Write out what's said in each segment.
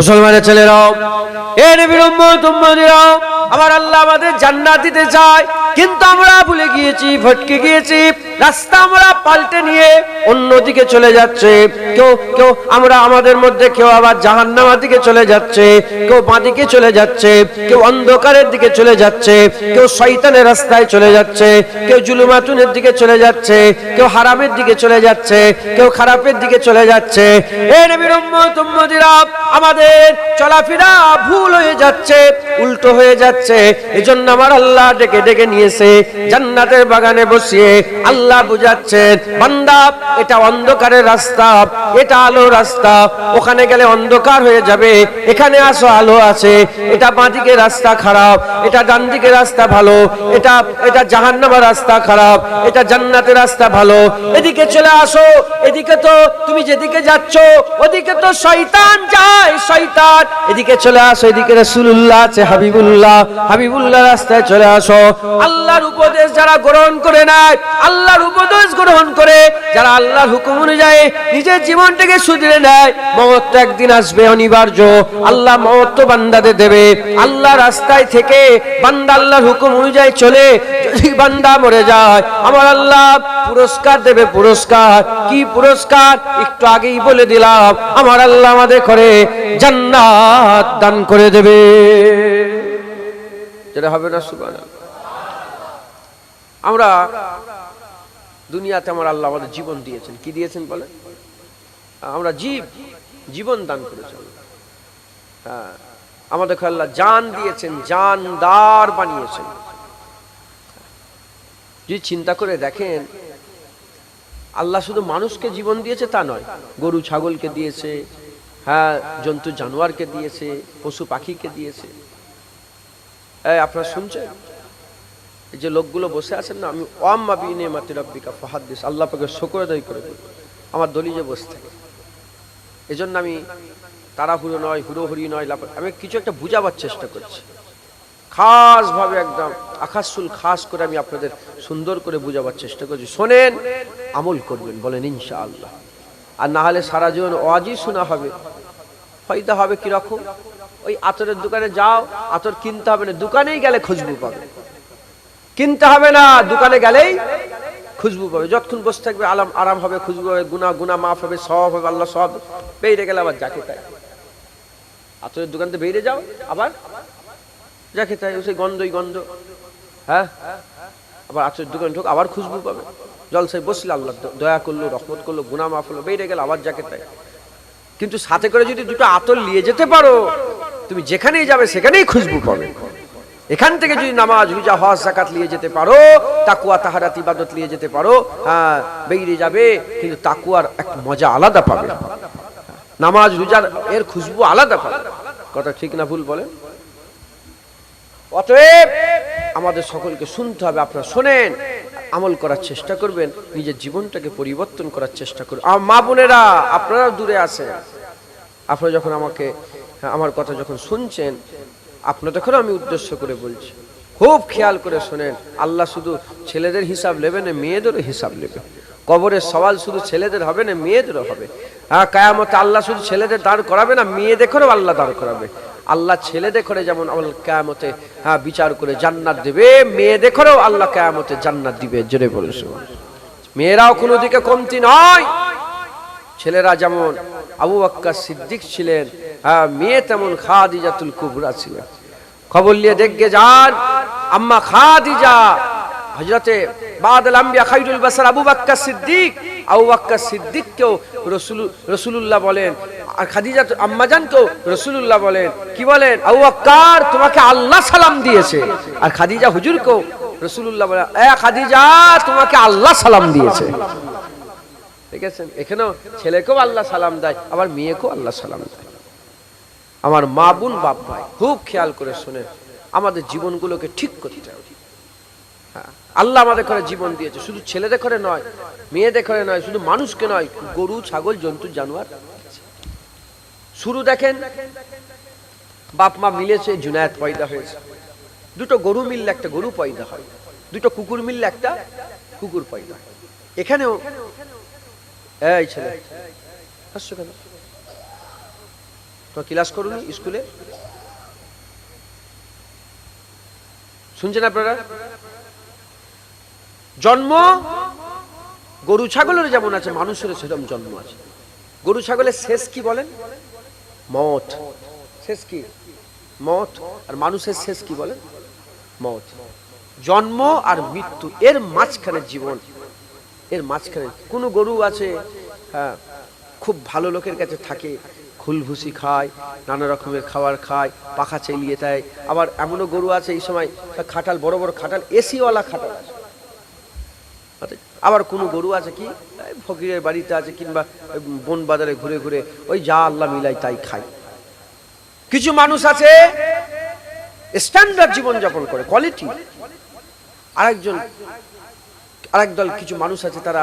মুসলমানের ছেলেরাও, এ বিলম্ব উম্মতিরাও, আমার আল্লাহ আমাদের জান্নাত দিতে চায়, কিন্তু আমরা ভুলে গিয়েছি, ভটকে গিয়েছি। রাস্তা আমরা পাল্টে নিয়ে অন্যদিকে চলে যাচ্ছে। কেউ কেউ আমরা আমাদের মধ্যে কেউ আবার জাহান্নামার দিকে চলে যাচ্ছে, কেউ বাঁদিকে চলে যাচ্ছে, কেউ অন্ধকারের দিকে চলে যাচ্ছে, কেউ শয়তানের রাস্তায় চলে যাচ্ছে, কেউ জুলুমাতুনের দিকে চলে যাচ্ছে, কেউ হারামের দিকে চলে যাচ্ছে, কেউ খারাপের দিকে চলে যাচ্ছে। এ নবীর আমাদের চলাফেরা ভুল হয়ে যাচ্ছে, উল্টো হয়ে যাচ্ছে। এজন্য আমার আল্লাহ ডেকে ডেকে নিয়েছে, জান্নাতের বাগানে বসিয়ে আল্লাহ বুঝাচ্ছেন বান্দা, এটা অন্ধকারের রাস্তা, এটা আলো রাস্তা, ওখানে গেলে অন্ধকার হয়ে যাবে, এখানে আসো, আলো আছে, এটা বাঁদিকে রাস্তা খারাপ, এটা ডান দিকে রাস্তা ভালো, এটা এটা জাহান্নামার রাস্তা খারাপ, এটা জান্নাতের রাস্তা ভালো, এদিকে চলে আসো, এদিকে তো তুমি যেদিকে যাচ্ছ, ওদিকে তো শয়তান যায়, শয়তান। এদিকে চলে আসো, এদিকে রাসূলুল্লাহ আছে, হাবিবুল্লাহ হাবিবুল্লাহ রাস্তায় চলে আসো। আল্লাহর উপদেশ যারা গ্রহণ করে নেয়, আল্লাহর উপদেশ গ্রহণ করে, যারা আল্লাহর হুকুম অনুযায়ী নিজের জীবনটাকে সুধরে নেয়, মহৎ তো একদিন আসবে অনিবার্য। আল্লাহ মহৎ তো বান্দাদের দেবে। আল্লাহ রাস্তায় থেকে বান্দা আল্লাহর হুকুম অনুযায়ী চলে, যদি বান্দা মরে যায়, আমার আল্লাহ পুরস্কার দেবে পুরস্কার। কি পুরস্কার? একটু আগেই বলে দিলাম, আমার আল্লাহ আমাদের করে জান্নাত দান করে দেবে। যেটা হবে না, সুবহানাল্লাহ। আমরা দুনিয়াতে আমার আল্লাহ আমাদের জীবন দিয়েছেন। কি দিয়েছেন বলে? আমরা জীব, জীবন দান করেছেন হ্যাঁ। আমাদের আল্লাহ জান দিয়েছেন, জানদার বানিয়েছেন। যদি চিন্তা করে দেখেন, আল্লাহ শুধু মানুষকে জীবন দিয়েছে তা নয়, গরু ছাগলকে দিয়েছে হ্যাঁ জন্তু জানোয়ারকে দিয়েছে, পশু পাখিকে দিয়েছে। আপনারা শুনছেন? এই যে লোকগুলো বসে আছেন না, আমি ওয়াম্মা বিনে মাতি রব্বিকা ফাহাদ্দিস, আল্লাহ পাকে শকর আদায় করে দিই আমার দলি যে বসে থাকে। এজন্য আমি তাড়াহুড়ো নয়, হুড়োহুড়ি নয় লাফা- আমি কিছু একটা বুঝাবার চেষ্টা করছি। খাসভাবে একদম আকাশুল খাস করে আমি আপনাদের সুন্দর করে বুঝাবার চেষ্টা করছি। শোনেন, আমল করবেন, বলেন ইনশাআল্লাহ। আর না হলে সারা জীবন ওয়াজই শোনা হবে। ফায়দা হবে কীরকম? ওই আতরের দোকানে যাও, আতর কিনতে হবে না, দোকানেই গেলে খুশবু পাবে। কিনতে হবে না, দোকানে গেলেই খুশবু পাবে। যতক্ষণ বসে থাকবে, আরাম আরাম হবে, খুশবু হবে গুনা গুনা মাফ হবে সব হবে, আল্লাহ সব বেরিয়ে গেলে আবার যাকে তাই। আতরের দোকান থেকে বেরিয়ে যাও, আবার যাকে তাই সেই গন্ধই গন্ধ। হ্যাঁ? আবার আতরের দোকানে ঢোক, আবার খুশবু পাবে। জলসায় বসলে আল্লাহ দয়া করল, রহমত করল গুনা মাফ হলো বেরিয়ে গেলে আবার যাকে তাই। কিন্তু সাথে করে যদি দুটো আতর নিয়ে যেতে পারো, তুমি যেখানেই যাবে, সেখানেই খুশবু পাবে। এখান থেকে যদি নামাজ রোজা হজ জাকাত নিয়ে যেতে পারো তাকুয়া তাহারাত, ইবাদত নিয়ে যেতে পারো হ্যাঁ বেরিয়ে যাবে, কিন্তু তাকুয়ার এক মজা আলাদা পাবে। নামাজ রোজার এর খুশবু আলাদা পাবে। কথা ঠিক না ভুল বলেন? অতএব আমাদের সকলকে শুনতে হবে, আপনারা শোনেন, আমল করার চেষ্টা করবেন, নিজের জীবনটাকে পরিবর্তন করার চেষ্টা করবেন আমার মা বোনেরা, আপনারা দূরে আছেন। আপনারা যখন আমাকে, আমার কথা যখন শুনছেন আপনাদেরও আমি উদ্দেশ্য করে বলছি। খুব খেয়াল করে শোনেন, আল্লাহ শুধু ছেলেদের হিসাব নেবে না, মেয়েদেরও হিসাব নেবে। কবরের সওয়াল শুধু ছেলেদের হবে না, মেয়েদেরও হবে। হ্যাঁ কায়ামতে আল্লাহ শুধু ছেলেদের দাঁড় করাবে না মেয়েদেরও আল্লাহ দাঁড় করাবে। আল্লাহ ছেলেদের করে যেমন কায়ামতে হ্যাঁ বিচার করে জান্নাত দেবে মেয়েদেরও আল্লাহ কায়ামতে জান্নাত দিবে। জোরে বলেছে মেয়েরাও কোনো দিকে কমতি নয়। ছেলেরা যেমন আবু বাক্কা সিদ্দিক ছিলেন। হ্যাঁ মেয়ে তেমন খাদিজাতুল কুবরা ছিলেন খবর নিয়ে দেখে যান, আম্মা খাদিজা হজরতে বাদল আম্বিয়া খাইরুল বাসার আবু বাক্কা সিদ্দিক, আবু বাক্কা সিদ্দিককেও রসুল, রসুলুল্লাহ বলেন, আর খাদিজা আম্মাজানকেও রসুলুল্লাহ বলেন, কি বলেন? আবু বাক্কার তোমাকে আল্লাহ সালাম দিয়েছে। আর খাদিজা হুজুরকেও রসুলুল্লাহ বলেন, এ খাদিজা, তোমাকে আল্লাহ সালাম দিয়েছে। ঠিক আছে এখানেও ছেলেকেও আল্লাহ সালাম দেয় আবার মেয়েকেও আল্লাহ সালাম দেয়। আমার মা বোন বাপ ভাই খুব খেয়াল করে শোনেন আমাদের জীবনগুলোকে ঠিক করতে হবে। হ্যাঁ, আল্লাহ আমাদের ঘরে জীবন দিয়েছে শুধু ছেলেদের ঘরে নয় মেয়েদের ঘরে নয় শুধু মানুষকে নয় গরু ছাগল জন্তু জানোয়ার। শুরু দেখেন বাপ মা মিলেছে জুনায়েত পয়দা হয়েছে। দুটো গরু মিললে একটা গরু পয়দা হয় দুটো কুকুর মিললে একটা কুকুর পয়দা এখানেও এই ছেলে। হাসছো কেন? তো ক্লাস করুন স্কুলে? শুনছেন আপনারা? জন্ম? গরু ছাগলের যেমন আছে মানুষের সেরকম জন্ম আছে। গরু ছাগলের শেষ কি বলেন? মত শেষ কি? মত আর মানুষের শেষ কি বলেন? মত জন্ম আর মৃত্যু, এর মাঝখানে জীবন। এর মাঝখানে কোনো গরু আছে হ্যাঁ খুব ভালো লোকের কাছে থাকে, খুলভুসি খায়, নানা রকমের খাবার খায়, পাখা চেলিয়ে দেয়। আবার এমনও গরু আছে এই সময় খাটাল, বড় বড় খাটাল, এসিওয়ালা খাটাল আছে। আবার কোনো গরু আছে কি? ফকিরের বাড়িতে আছে কিংবা বন বাজারে ঘুরে ঘুরে, ওই যা আল্লাহ মিলাই তাই খায়। কিছু মানুষ আছে স্ট্যান্ডার্ড জীবন যাপন করে কোয়ালিটি আরেকজন আরেক দল কিছু মানুষ আছে তারা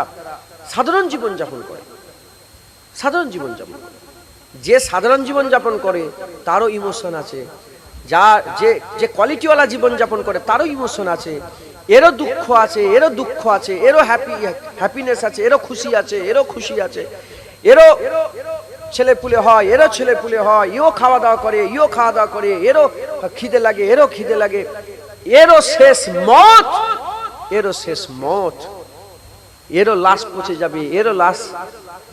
সাধারণ জীবন যাপন করে। সাধারণ জীবন যাপন করে। যে সাধারণ জীবন যাপন করে, তারও ইমোশন আছে। যা, যে যে কোয়ালিটিওয়ালা জীবন যাপন করে, তারও ইমোশন আছে। এরও দুঃখ আছে, এরও দুঃখ আছে, এরও হ্যাপি হ্যাপিনেস আছে, এরও খুশি আছে, এরও খুশি আছে। এরও ছেলে পুলে হয়, এরও ছেলে পুলে হয়, ইও খাওয়া দাওয়া করে, ইও খাওয়া দাওয়া করে, এরও খিদে লাগে, এরও খিদে লাগে। এরও শেষ মত এরও শেষ মত, এরও লাশ পচে যাবে, এরও লাশ,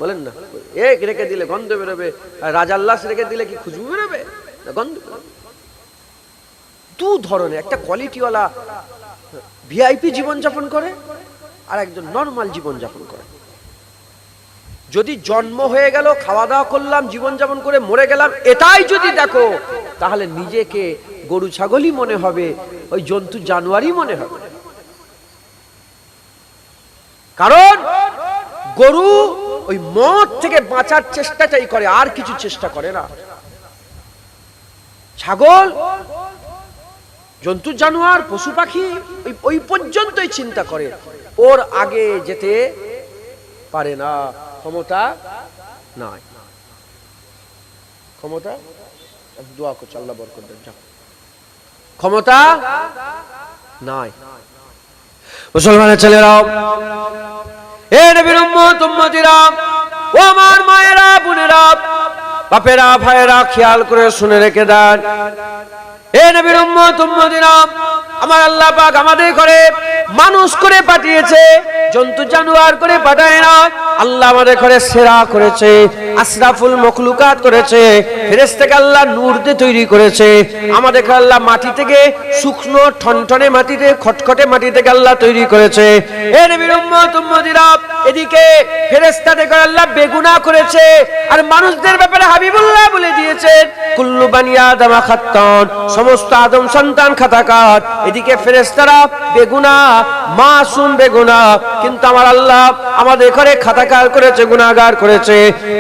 বলেন না, এক রেখে দিলে গন্ধ বেরোবে রাজার লাশ রেখে দিলে কি খুশবু বেরোবে? গন্ধ দু ধরনের, একটা কোয়ালিটিওয়ালা ভিআইপি জীবনযাপন করে, আর একজন নর্মাল জীবনযাপন করে। যদি জন্ম হয়ে গেল খাওয়া দাওয়া করলাম, জীবনযাপন করে মরে গেলাম, এটাই যদি দেখো, তাহলে নিজেকে গরু ছাগলই মনে হবে, ওই জন্তু জানোয়ারই মনে হবে। কারণ গরু ওই মদ থেকে বাঁচার চেষ্টাটাই করে, আর কিছু চেষ্টা করে না। ছাগল, জন্তু, জানোয়ার, পশু পাখি, ওই- পর্যন্তই চিন্তা করে। ওর আগে যেতে পারে না, ক্ষমতা নাই। ক্ষমতা? দোয়া করছে, আল্লাহ বরকত ক্ষমতা নাই। মুসলমানের ছেলেরাও। এ নবীর উম্মত, উম্মতিরা, ও আমার মায়েরা, বোনেরা, বাপেরা, ভাইয়েরা, খেয়াল করে শুনে রেখে দেন। এ নবীর উম্মত, উম্মতিরা, আমার আল্লাহ পাক আমাদের করে মানুষ করে পাঠিয়েছে। জন্তু জানোয়ার করে পাঠায় না। আল্লাহ আমাদের করে সেরা করেছে, আশরাফুল মখলুকাত করেছে, ফেরেশতাকে আল্লাহ নূর দিয়ে তৈরি করেছে। আমাদের আল্লাহ মাটি থেকে শুকনো ঠনঠনে মাটিতে খটখটে মাটি থেকে আল্লাহ তৈরি করেছে। এ নবীর উম্মত, উম্মতিরা, এদিকে ফেরেশতা থেকে আল্লাহ বেগুনা করেছে, আর মানুষদের ব্যাপারে হাবিবুল্লাহ বলে দিয়েছেন কুল্লু বানি আদম খাত্তান, সমস্ত আদম সন্তান খাতাকার এদিকে ফেরেশতারা বেগুনা, মাসুম বেগুনা কিন্তু আমার আল্লাহ আমাদের ঘরে খাতাকার করেছে গুণাগার করেছে।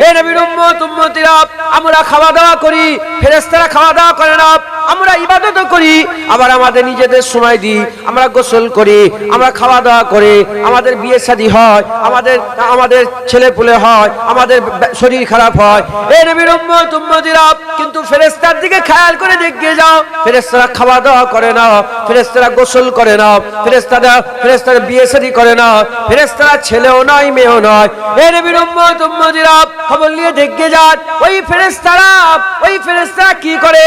এ নবীর উম্মত, উম্মতিরা, আমরা খাওয়া দাওয়া করি, ফেরেশতারা খাওয়া দাওয়া করে না। আমরা ইবাদত করি, আবার আমাদের নিজেদের সময় দিই, আমরা গোসল করি, আমরা খাওয়া দাওয়া করি, আমাদের বিয়ে শাদী হয়, আমাদের আমাদের ছেলে পুলে হয়, আমাদের শরীর খারাপ হয়। এই নবীর উম্মত উম্মতিরা, কিন্তু ফেরেশতার দিকে খেয়াল করে দেখে যাও, ফেরেশতারা খাওয়া দাওয়া করে না ফেরেশতারা গোসল করে না ফেরেশতারা ফেরেশতারা বিয়ে শাদী করে না ফেরেশতারা ছেলেও নয়, মেয়েও নয়। এই নবীর উম্মত উম্মতিরা, খবর নিয়ে দেখে যান, ওই ফেরেশতারা ওই ফেরেশতারা কি করে?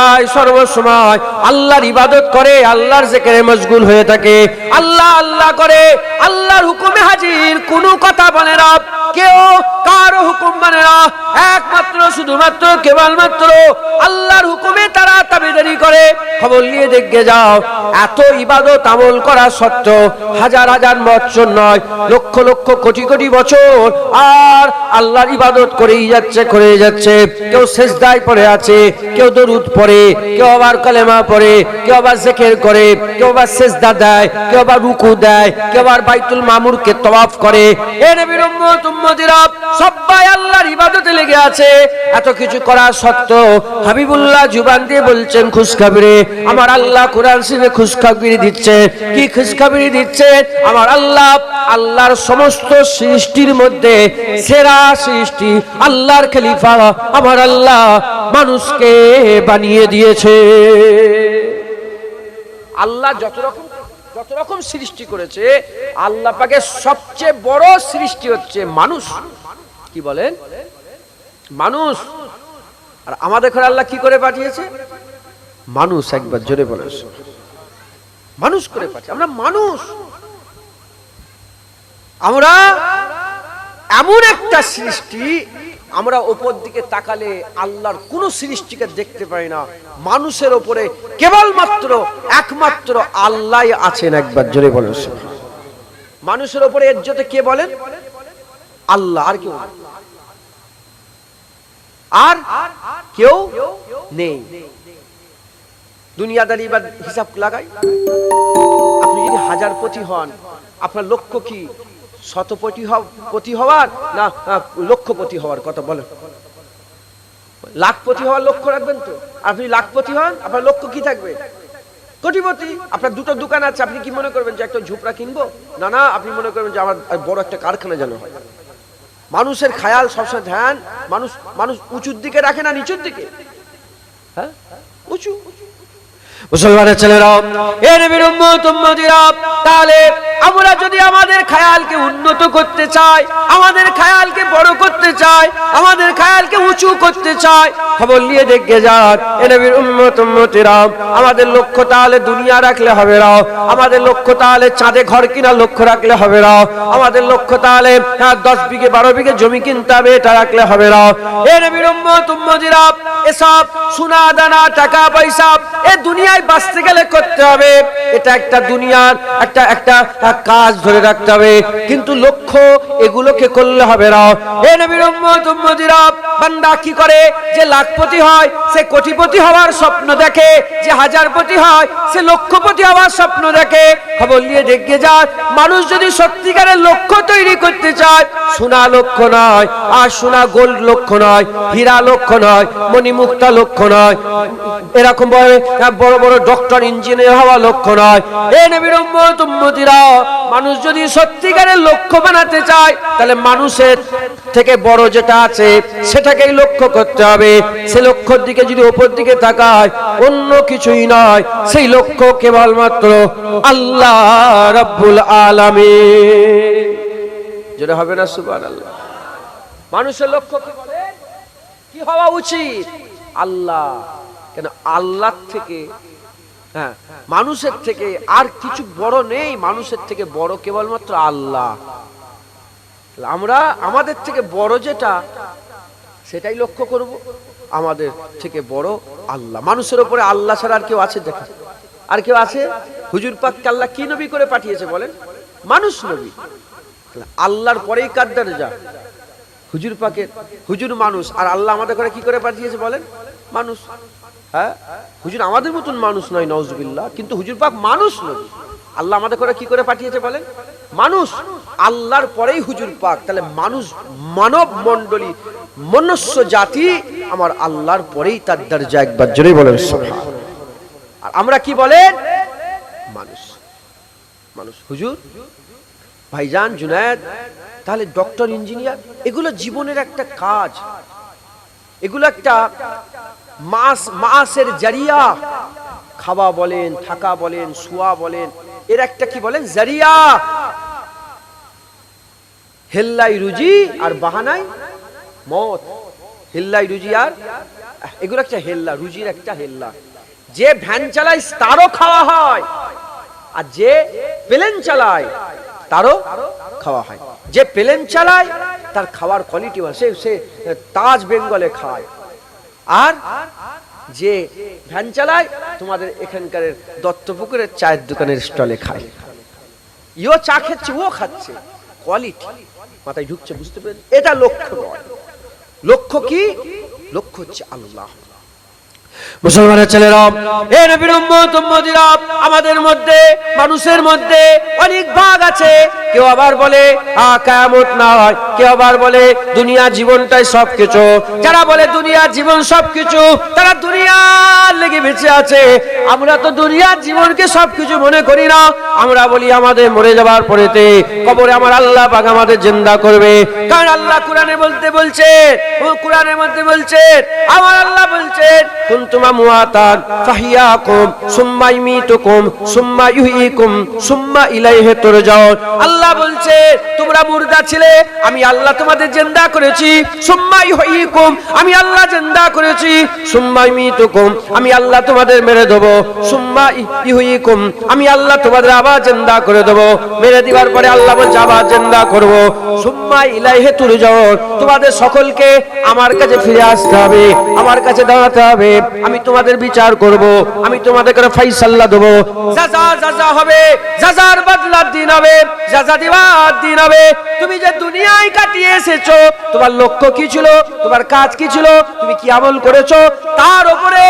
সর্বদাই সর্বসময় আল্লাহর ইবাদত করে, আল্লাহর জেকেরে মশগুল হয়ে থাকে। আল্লাহ আল্লাহ করে, আল্লাহর হুকুমে হাজির, কোনো কথা বলে না। কেউ কারও হুকুম মানে না। একমাত্র, শুধুমাত্র, কেবলমাত্র আল্লাহর হুকুমে তারা তাবেদারি করে। খবর নিয়ে দেখে যাও, এত ইবাদত আমল করা সত্ত্বেও হাজার হাজার বছর নয়, লক্ষ লক্ষ কোটি কোটি বছর আর আল্লাহর ইবাদত করেই যাচ্ছে করেই যাচ্ছে। কেউ শেষদায় পড়ে আছে, কেউ দরুদ পড়ে কেউ আবার কালেমা পড়ে, কেউ আবার জেকের করে, কেউ আবার সেজদা দেয়, কেউ আবার রুকু দেয়, কেউ আবার বাইতুল মামুরকে তওয়াফ করে। এ নবীর উম্মত, উম্মতিরা সবাই আল্লাহর ইবাদতে লেগে আছে। এত কিছু করা সত্ত্বেও হাবিবুল্লাহ জুবান দিয়ে বলছেন, খুশখাবিরে, আমার আল্লাহ কোরআন শরীফে খুশখাবিরি দিচ্ছে। কি খুশখাবিরি দিচ্ছে? আমার আল্লাহ, আল্লাহর সমস্ত সৃষ্টির মধ্যে সেরা সৃষ্টি, আল্লাহর খলিফা, আমার আল্লাহ মানুষকে বানিয়ে দিয়েছে। আল্লাহ যত রকম যত রকম সৃষ্টি করেছে, আল্লাহ পাকে সবচেয়ে বড় সৃষ্টি হচ্ছে মানুষ। কি বলেন? মানুষ। আর আমাদের ঘরে আল্লাহ কি করে পাঠিয়েছে? মানুষ একবার জোরে বলেছে মানুষ করে পাঠিয়ে আমরা মানুষ। আমরা এমন একটা সৃষ্টি আমরা ওপর দিকে তাকালে আল্লাহর কোন সৃষ্টিকে দেখতে পাই না। মানুষের ওপরে কেবলমাত্র, একমাত্র আল্লাহ আছেন একবার, জোরে বলেন মানুষের ওপরে এজ্জতে কে বলেন? আল্লাহ, আর কেউ আর কেউ নেই। দুনিয়াদারি বা হিসাব লাগাই। আপনি যদি হাজার পতি হন, আপনার লক্ষ্য কি? শতপতি পতি হওয়ার না লক্ষপতি হওয়ার কথা বলেন। লাখপতি হওয়ার লক্ষ্য রাখবেন তো? আপনি লাখপতি হন, আপনার লক্ষ্য কি থাকবে? কোটিপতি, আপনার দুটো দোকান আছে, আপনি কি মনে করবেন যে একটা ঝুপড়া কিনবো? না না, আপনি মনে করবেন যে আমার বড় একটা কারখানা যেন হয়। মানুষের খায়াল সবসময় ধ্যান, মানুষ মানুষ উঁচুর দিকে রাখে না নিচুর দিকে? হ্যাঁ? উঁচু। মুসলমানের ছেলেরা এ নবীর উম্মত উম্মতিরা তাহলে আমরা যদি আমাদের খায়ালকে উন্নত করতে চাই আমাদের খায়ালকে বড় করতে চাই আমাদের খায়ালকে উঁচু করতে চাই খবর নিয়ে দেখে যান এ নবীর উম্মত উম্মতিরা আমাদের লক্ষ্য তাহলে দুনিয়া রাখলে হবে না আমাদের লক্ষ্য তাহলে চাঁদে ঘর কিনা লক্ষ্য রাখলে হবে না আমাদের লক্ষ্য তাহলে হ্যাঁ, দশ বিঘে বারো বিঘে জমি কিনতে হবে এটা রাখলে হবে না। এ নবীর উম্মত উম্মতিরা এসব সোনা দানা টাকা পয়সা এ দুনিয়ায় বাঁচতে গেলে করতে হবে। এটা একটা দুনিয়ার একটা একটা কাজ ধরে রাখতে হবে। কিন্তু লক্ষ্য এগুলোকে করলে হবে না। এ নবীর উম্মত, উম্মতিরা, বান্দা কি করে? যে লাখপতি হয়, সে কোটিপতি হওয়ার স্বপ্ন দেখে। যে হাজারপতি হয়, সে লক্ষপতি হওয়ার স্বপ্ন দেখে। খবর নিয়ে দেখে যান মানুষ যদি সত্যিকারের লক্ষ্য তৈরি করতে চায়, সোনা লক্ষ্য নয়, আর সোনা গোল্ড লক্ষ্য নয়, হীরা লক্ষ্য নয়, মণিমুক্তা লক্ষ্য নয়। এরকম বড় বড় ডক্টর, ইঞ্জিনিয়ার হওয়া লক্ষ্য নয়। এ নবীর মানুষ যদি সত্যিকারের লক্ষ্য বানাতে চায়, তাহলে মানুষের থেকে বড় যেটা আছে, সেটাকেই লক্ষ্য করতে হবে। সে লক্ষ্যর দিকে যদি ওপর দিকে তাকায়, অন্য কিছুই নয়। সেই লক্ষ্য কেবলমাত্র আল্লাহ রাব্বুল আলামিন। যেটা হবে না, সুবহানাল্লাহ। মানুষের লক্ষ্য কি বলে? কি হওয়া উচিত? আল্লাহ। কেন আল্লাহ থেকে হ্যাঁ মানুষের থেকে আর কিছু বড় নেই, মানুষের থেকে বড় কেবলমাত্র আল্লাহ। আমরা আমাদের থেকে বড় যেটা, সেটাই লক্ষ্য করব, আমাদের থেকে বড় আল্লাহ। মানুষের উপরে আল্লাহ ছাড়া আর কেউ আছে? দেখা। আর কেউ আছে? হুজুর পাককে আল্লাহ কি নবী করে পাঠিয়েছে বলেন? মানুষ নবী। আল্লাহর পরেই কাদ্দার যা হুজুর পাকের, হুজুর মানুষ। আর আল্লাহ আমাদের করে কি করে পাঠিয়েছে বলেন? মানুষ। হ্যাঁ? হুজুর আমাদের মতন মানুষ নয়, নওজবিল্লাহ। কিন্তু হুজুর পাক মানুষ নয় আল্লাহ আমাদের করে কি করে পাঠিয়েছে বলেন? মানুষ। আল্লাহর পরেই হুজুর পাক। তাহলে মানুষ মানব মণ্ডলী, মনুষ্য জাতি আমার আল্লাহর পরেই তার দরজা একবার জোরে বলেন আর আমরা কি বলেন? মানুষ। মানুষ। হুজুর, ভাইজান, জুনায়েদ, তাহলে ডক্টর, ইঞ্জিনিয়ার, এগুলো জীবনের একটা কাজ। এগুলো একটা মাস, মাসের জারিয়া। খাওয়া বলেন, থাকা বলেন, শোয়া বলেন, এর একটা কি বলেন? জারিয়া। হেল্লাই রুজি আর বাহানাই মত। হেল্লাই রুজি আর, এগুলো একটা হেল্লা, রুজির একটা হেল্লা। যে ভ্যান চালায়, তারও খাওয়া হয়। আর যে প্লেন চালায়, তারও খাওয়া হয়। যে প্লেন চালায়, তার খাওয়ার কোয়ালিটি সে সে তাজ বেঙ্গলে খায়। আর যে ভ্যান চালায়, তোমাদের এখানকার দত্তপুকুরের চায়ের দোকানের স্টলে খায়। ইও চা খাচ্ছে, ও খাচ্ছে। কোয়ালিটি। মাথায় ঢুকছে, বুঝতে পেরেছি? এটা লক্ষ্য নয়। লক্ষ্য কি? লক্ষ্য হচ্ছে আল্লাহ। মুসলমানের ছেলেরা এ নবীর উম্মত, উম্মতিরা আমাদের মধ্যে, মানুষের মধ্যে অনেক ভাগ আছে। কেউ আবার বলে, আ, কিয়ামত নয় কেউ আবার বলে, দুনিয়া জীবনটাই সবকিছু। যারা বলে, দুনিয়া জীবন সবকিছু, তারা দুনিয়ার লেগে বেঁচে আছে। আমরা তো দুনিয়ার জীবনকে সবকিছু মনে করি না। আমরা বলি, আমাদের মরে যাবার পরেতে কবরে আমার আল্লাহ পাক আমাদের জিন্দা করবে। কারণ আল্লাহ কোরআনে বলতে বলছে কোরআনের মধ্যে বলছে, আমার আল্লাহ বলছেন সুম্মা ইমিতুকুম, সুম্মা তুরজাউন। আল্লাহ বলছে, তোমরা মুর্দা ছিলে, আমি আল্লাহ তোমাদের জিন্দা করেছি। আমি আল্লাহ জিন্দা করেছি। আমি আল্লাহ তোমাদের মেরে দেব। আমি আল্লাহ তোমাদের আবার জিন্দা করে দেব। মেরে দিবার পরে আল্লাহ বলছে, আবার জিন্দা করব। সুম্মা ইলাইহি তুরজাউন, তোমাদের সকলকে আমার কাছে ফিরে আসতে হবে, আমার কাছে দাঁড়াতে হবে। আমি তোমাদের বিচার করব, আমি তোমাদের করে ফাইসাল্লা দেব। যাজা যাজা হবে যাজার বদলার দিন হবে যাজা দিবার দিন হবে। তুমি যে দুনিয়ায় কাটিয়ে এসেছ, তোমার লক্ষ্য কি ছিল? তোমার কাজ কি ছিল? তুমি কি আমল করেছ? তার উপরে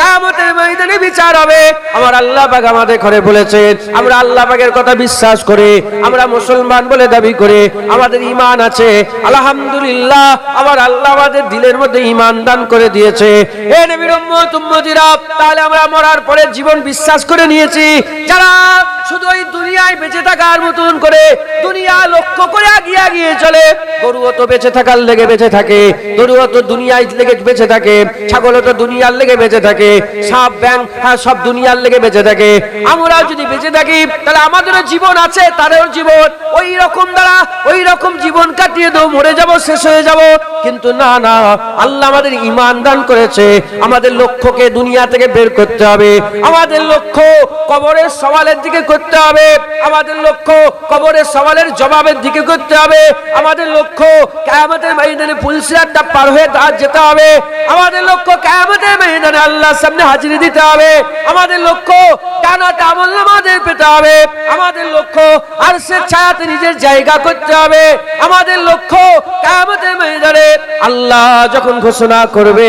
কামতের ময়দানে বিচার হবে। আমার আল্লাহ পাক আমাদের ঘরে বলেছেন, আমরা আল্লাহ পাকের কথা বিশ্বাস করে, আমরা মুসলমান বলে দাবি করে, আমাদের ঈমান আছে। আলহামদুলিল্লাহ, আমার আল্লাহ আমাদের দিলের মধ্যে ঈমান দান করে দিয়েছে। এ নবীর উম্মত, উম্মতিরা, তাহলে আমরা মরার পরে জীবন বিশ্বাস করে নিয়েছি। যারা শুধু ওই দুনিয়ায় বেঁচে থাকার মতন করে, দুনিয়া লক্ষ্য করে আগিয়ে আগিয়ে চলে, গরুও তো বেঁচে থাকার লেগে বেঁচে থাকে, গরুও তো দুনিয়ায় লেগে বেঁচে থাকে, ছাগলও তো দুনিয়ার লেগে বেঁচে থাকে, সাপ ব্যাং হ্যাঁ সব দুনিয়ার লেগে বেঁচে থাকে। আমরা যদি বেঁচে থাকি, তাহলে আমাদেরও জীবন আছে, তাদেরও জীবন। ওই রকম দ্বারা, ওই রকম জীবন কাটিয়ে দেবো, মরে যাব, শেষ হয়ে যাব। কিন্তু না না, আল্লাহ আমাদের ইমান দান করেছে। আমাদের লক্ষ্যকে দুনিয়া থেকে বের করতে হবে। আমাদের লক্ষ্য কবরের সওয়ালের দিকে করতে হবে। আমাদের লক্ষ্য কবরের সওয়ালের জবাবের দিকে করতে হবে। আমাদের লক্ষ্য কিয়ামতের ময়দানে পুলসিরাতটা পার হয়ে তা যেতে হবে। আমাদের লক্ষ্য কিয়ামতের ময়দানে আল্লাহর সামনে হাজিরি দিতে হবে। আমাদের লক্ষ্য টানাতে আমল আমাদের পেতে হবে। আমাদের লক্ষ্য আর সে ছায়াতে নিজের জায়গা করতে হবে। আমাদের লক্ষ্য কিয়ামতের ময়দানে আল্লাহ যখন ঘোষণা করবে,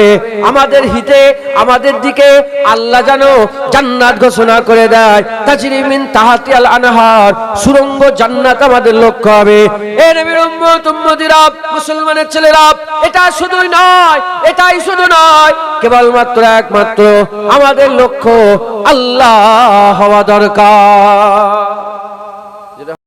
আমাদের হিতে, আমাদের দিকে আল্লাহ জানো জান্নাত ঘোষণা করে দেয়। তাজরি মিন তাহাতি আল আনহার, সুরঙ্গ জান্নাত আমাদের লক্ষ্য হবে। এ নবীর উম্মত, উম্মতিরা, মুসলমানের ছেলেরা, এটা শুধুই নয়, এটাই শুধু নয়, কেবলমাত্র একমাত্র আমাদের লক্ষ্য আল্লাহ হওয়া দরকার।